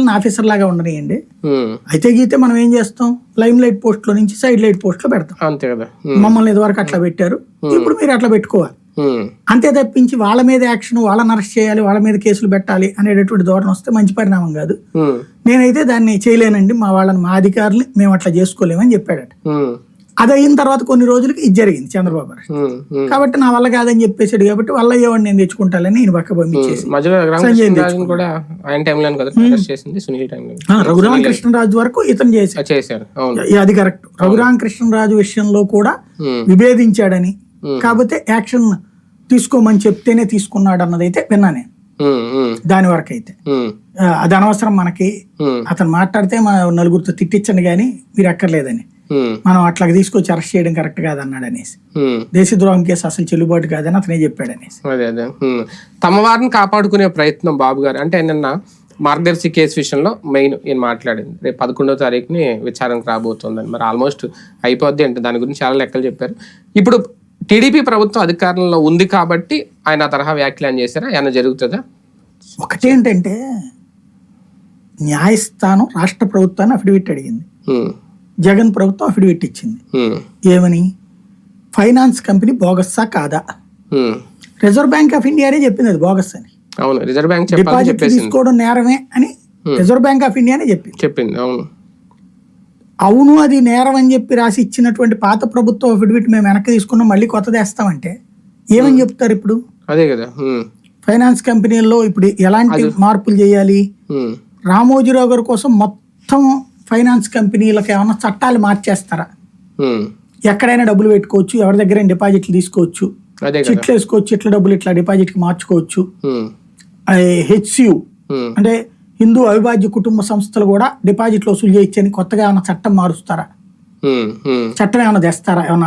Officer లాగా ఉండనియండి. అయితే గీతే మనం ఏం చేస్తాం? లైమ్ లైట్ పోస్ట్లో నుంచి సైడ్ లైట్ పోస్ట్లో పెడతాం. అంతే కదా. మమ్మల్ని ఇదివరకు అట్లా పెట్టారు. ఇప్పుడు మీరు అట్లా పెట్టుకోవాలి. అంతే తప్పించి వాళ్ళ మీద యాక్షన్ వాళ్ళని అరెస్ట్ చేయాలి వాళ్ళ మీద కేసులు పెట్టాలి అనేటటువంటి ధోరణి వస్తే మంచి పరిణామం కాదు. నేనైతే దాన్ని చేయలేనండి. మా వాళ్ళని మా అధికారులు మేము అట్లా చేసుకోలేమని చెప్పాడట. అది అయిన తర్వాత కొన్ని రోజులకి ఇది జరిగింది చంద్రబాబు. కాబట్టి నా వల్ల కాదని చెప్పేసాడు కాబట్టి వల్ల అయ్యేవాడిని నేను తెచ్చుకుంటానని నేను పక్క పంపించేసి ఆ, రఘురామకృష్ణరాజు వరకు ఇతను చేశాడు. అది కరెక్ట్. రఘురామకృష్ణరాజు విషయంలో కూడా. విభేదించాడని. కాకపోతే యాక్షన్ తీసుకోమని చెప్తేనే తీసుకున్నాడు అన్నది అయితే విన్నా నేను. దాని వరకు అయితే అది అనవసరం మనకి. అతను మాట్లాడితే మా నలుగురితో తిట్టించండి కానీ మీరు ఎక్కర్లేదని ఉమ్. మనం అట్లా తీసుకొచ్చి అరెస్ట్ చేయడం కరెక్ట్ కాదన్నాడు అనేసి. దేశద్రోహం కేసు అసలు చెల్లుబాటు కాదని అతనే చెప్పాడు అనేసి అదే. అదే. తమ వారిని కాపాడుకునే ప్రయత్నం బాబు గారు. అంటే నిన్న మార్గదర్శి కేసు విషయంలో మెయిన్ ఈయన మాట్లాడింది. రేపు పదకొండవ తారీఖుని విచారణకు రాబోతుందని. మరి ఆల్మోస్ట్ అయిపోద్ది అంటే దాని గురించి చాలా లెక్కలు చెప్పారు. ఇప్పుడు టీడీపీ ప్రభుత్వం అధికారంలో ఉంది కాబట్టి ఆయన ఆ తరహా వ్యాఖ్యానం చేశారా? ఏమైనా జరుగుతుందా? ఒకటేంటంటే న్యాయస్థానం రాష్ట్ర ప్రభుత్వాన్ని అఫిడవిట్ అడిగింది. జగన్ ప్రభుత్వం అఫిడవిట్ ఇచ్చింది. ఏమని? ఫైనాన్స్ కంపెనీ బోగస్సా కాదా. రిజర్వ్ బ్యాంక్ ఆఫ్ ఇండియానే చెప్పింది అది బోగస్ అని. అవును రిజర్వ్ బ్యాంక్ డిపాజిట్ తీసుకోవడం నేరమే అని రిజర్వ్ బ్యాంక్ ఆఫ్ ఇండియానే చెప్పింది. చెప్పింది అవును. అవును అది నేరం అని చెప్పి రాసి ఇచ్చినటువంటి పాత ప్రభుత్వం అఫిడవిట్ మేము వెనక్కి తీసుకున్నాం మళ్ళీ కొత్తది వేస్తామంటే ఏమని చెప్తారు ఇప్పుడు? అదే కదా. ఫైనాన్స్ కంపెనీల్లో ఇప్పుడు ఎలాంటి మార్పులు చేయాలి. రామోజీరావు గారి కోసం మొత్తం ఫైనాన్స్ కంపెనీలకు ఏమైనా చట్టాలు మార్చేస్తారా. ఎక్కడైనా డబ్బులు పెట్టుకోవచ్చు ఎవరి దగ్గర డిపాజిట్లు తీసుకోవచ్చు చిట్లు వేసుకోవచ్చు ఇట్లా డబ్బులు ఇట్లా డిపాజిట్కి మార్చుకోవచ్చు. హెచ్సియు. అంటే హిందూ అవిభాజ్య కుటుంబ సంస్థలు కూడా డిపాజిట్లు వసూలు చేయొచ్చని కొత్తగా ఏమైనా చట్టం మారుస్తారా. చట్టం ఏమైనా తెస్తారా ఏమైనా